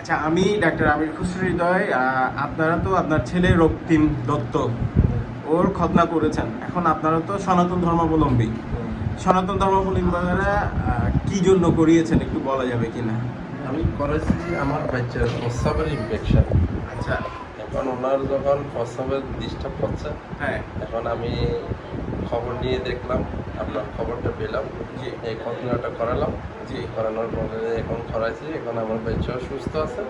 আচ্ছা আমি ডাক্তার আমির খুসরু হৃদয় আপনারা তো আপনার ছেলে রক্তিম দত্ত। ওর খতনা করেছেন। এখন আপনারা তো সনাতন ধর্মাবলম্বী। সনাতন ধর্মাবলম্বীরা কি জন্য করিয়েছেন একটু বলা যাবে কি না আমি করেছি আমার বাচ্চার প্রস্রাবের ইনফেকশন আচ্ছা। এখন ওনার যখন প্রস্রাবের ডিস্টার্ব হচ্ছে হ্যাঁ। এখন আমি খবর নিয়ে দেখলাম আপনার খবরটা পেলাম জি। এই ঘটনাটা করালাম জি করানোর পরে এখন করাইছি এখন আমার বাচ্চাও সুস্থ আছে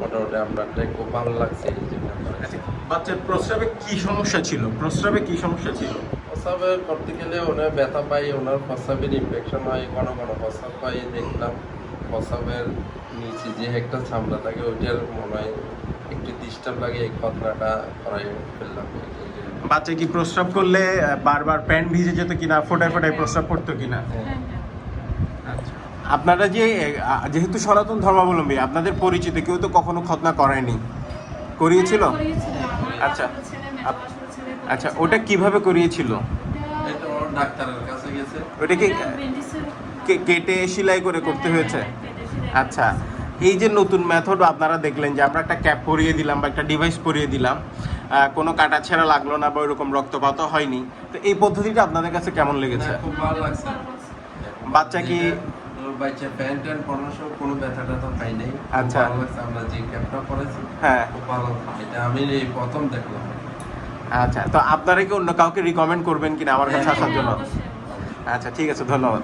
মোটামুটি আপনারটা খুব ভালো লাগছে এই জন্য। আচ্ছা বাচ্চার প্রস্রাবে কি সমস্যা ছিল? প্রস্রাবে কি সমস্যা ছিল? প্রস্রাবের করতে গেলে ওনার ব্যথা পাই ওনার প্রস্রাবের ইনফেকশন হয় ঘন ঘন প্রস্রাব পাই দেখলাম প্রস্রাবের নিচে যে একটা চামড়া থাকে ওইটার মনে হয় একটু ডিস্টার্ব লাগে এই ঘটনাটা করাই ফেললাম। বাচ্চা কি প্রস্রাব করলে বারবার প্যান্ট ভিজে যেত কিনা ফোটায় ফোটায় প্রস্রাব করতো কিনা? আচ্ছা। আপনারা যে যেহেতু সনাতন ধর্মাবলম্বী আপনাদের পরিচিত কেউ তো কখনো খতনা করায়নি করিয়েছিল? আচ্ছা। আচ্ছা ওটা কীভাবে করিয়েছিল? ডাক্তারের কাছে গেছে। ওটা কি কে- কেটে সেলাই করে করতে হয়েছে? আচ্ছা। এই যে নতুন মেথড আপনারা দেখলেন যে আমরা একটা ক্যাপ পরিয়ে দিলাম বা একটা ডিভাইস পরিয়ে দিলাম। কোনো কাটা ছেঁড়া লাগল না বা ওইরকম রক্তপাতও হয়নি। তো এই পদ্ধতিটা আপনাদের কাছে কেমন লেগেছে? খুব ভালো লাগছে। বাচ্চা কি- ওর বাচ্চা প্যান্ট ট্যান্ট পরানোর সময় কোনো ব্যথা ট্যাথা পাই নাই। আচ্ছা। ভালো লাগছে আমরা যে ক্যাপটা পরেছি হ্যাঁ। খুব ভালো এটা আমি এই প্রথম দেখলাম। আচ্ছা তো আপনারা কি অন্য কাউকে রিকমেন্ড করবেন কিনা আমার কাছে আসার জন্য? আচ্ছা ঠিক আছে ধন্যবাদ।